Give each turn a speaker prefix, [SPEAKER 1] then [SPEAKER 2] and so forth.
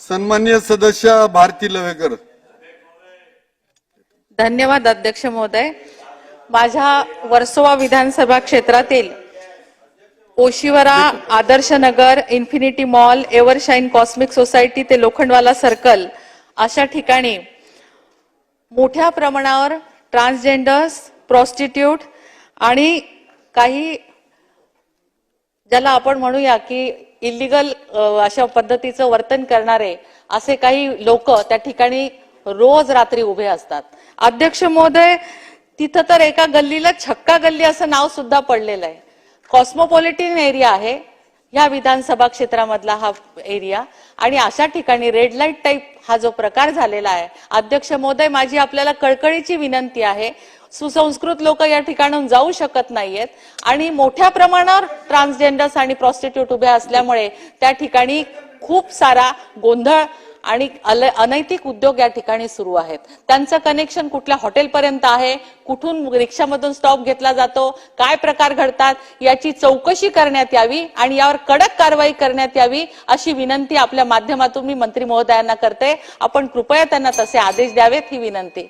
[SPEAKER 1] सन्मान्य सदस्य भारती लवेकर.
[SPEAKER 2] धन्यवाद अध्यक्ष महोदय. माझ्या वर्सोवा विधानसभा क्षेत्रातील Oshiwara Adarsh Nagar infinity mall Evershine cosmic society ते लोखंडवाला सर्कल अशा ठिकाणी मोठ्या प्रमाणावर ट्रान्सजेंडर्स प्रॉस्टिट्यूट आणि काही ज्याला आपण म्हणूया की इलिगल अशा पद्धतीचं वर्तन करणारे असे काही लोक त्या ठिकाणी रोज रात्री उभे असतात. अध्यक्ष महोदय तिथं तर एका गल्लीला छक्का गल्ली असं नाव सुद्धा पडलेलं आहे. कॉस्मोपॉलिटन एरिया आहे. या विधानसभा क्षेत्रामधला हा एरिया आणि अशा ठिकाणी रेड लाइट टाईप हा जो प्रकार झालेला आहे अध्यक्ष महोदय माझी आपल्याला कळकळीची विनंती आहे. सुसंस्कृत लोक या ठिकाणून जाऊ शकत नाहीयेत. आणि मोठ्या प्रमाणावर ट्रान्सजेंडर्स आणि प्रॉस्टिट्यूट उभ्या असल्यामुळे त्या ठिकाणी खूप सारा गोंधळ आणि अनैतिक उद्योग या ठिकाणी सुरू आहेत. त्यांचं कनेक्शन कुठल्या हॉटेलपर्यंत आहे? कुठून रिक्षामधून स्टॉप घेतला जातो? काय प्रकार घडतात? याची चौकशी करण्यात यावी आणि यावर कडक कारवाई करण्यात यावी अशी विनंती आपल्या माध्यमातून मी मंत्री महोदयांना करते. आपण कृपया त्यांना तसे आदेश द्यावेत ही विनंती.